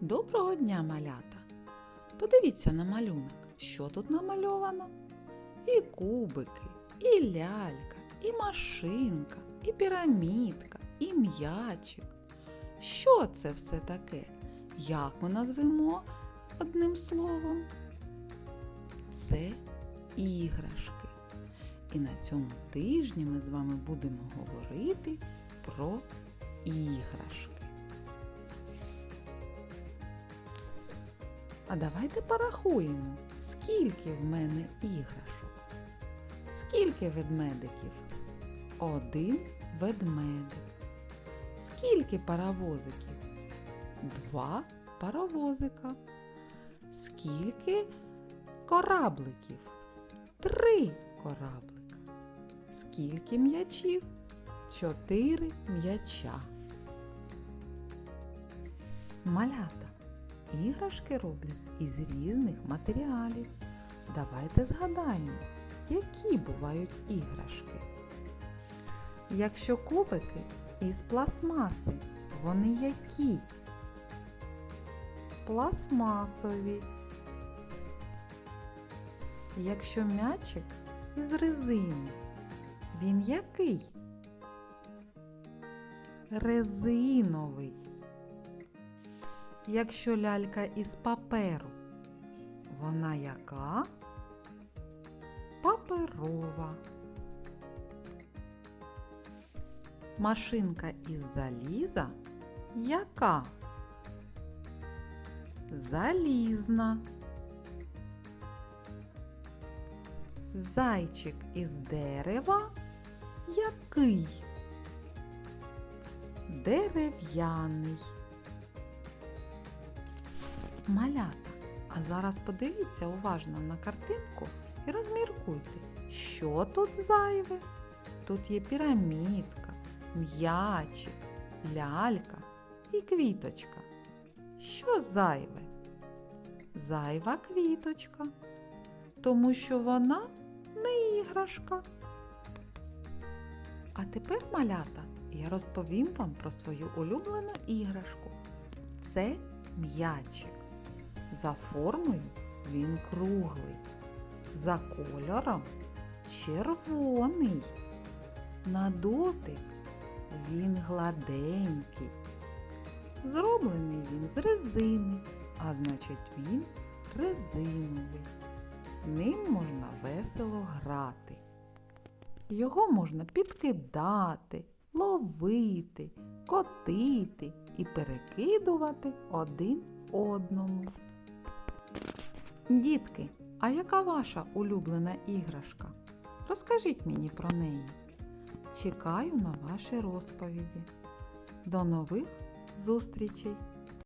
Доброго дня, малята! Подивіться на малюнок, що тут намальовано. І кубики, і лялька, і машинка, і пірамідка, і м'ячик. Що це все таке? Як ми назвемо одним словом? Це іграшки. І на цьому тижні ми з вами будемо говорити про іграшки. А давайте порахуємо, скільки в мене іграшок. Скільки ведмедиків? Один ведмедик. Скільки паровозиків? Два паровозика. Скільки корабликів? Три кораблика. Скільки м'ячів? Чотири м'яча. Малята. Іграшки роблять із різних матеріалів. Давайте згадаємо, які бувають іграшки. Якщо кубики із пластмаси, вони які? Пластмасові. Якщо м'ячик із резини, він який? Резиновий. Якщо лялька із паперу, вона яка? Паперова. Машинка із заліза яка? Залізна. Зайчик із дерева який? Дерев'яний. Малята. А зараз подивіться уважно на картинку і розміркуйте, що тут зайве. Тут є пірамідка, м'ячик, лялька і квіточка. Що зайве? Зайва квіточка, тому що вона не іграшка. А тепер, малята, я розповім вам про свою улюблену іграшку. Це м'ячик. За формою він круглий, за кольором червоний. На дотик він гладенький. Зроблений він з резини, а значить він резиновий. Ним можна весело грати. Його можна підкидати, ловити, котити і перекидувати один одному. Дітки, а яка ваша улюблена іграшка? Розкажіть мені про неї. Чекаю на ваші розповіді. До нових зустрічей!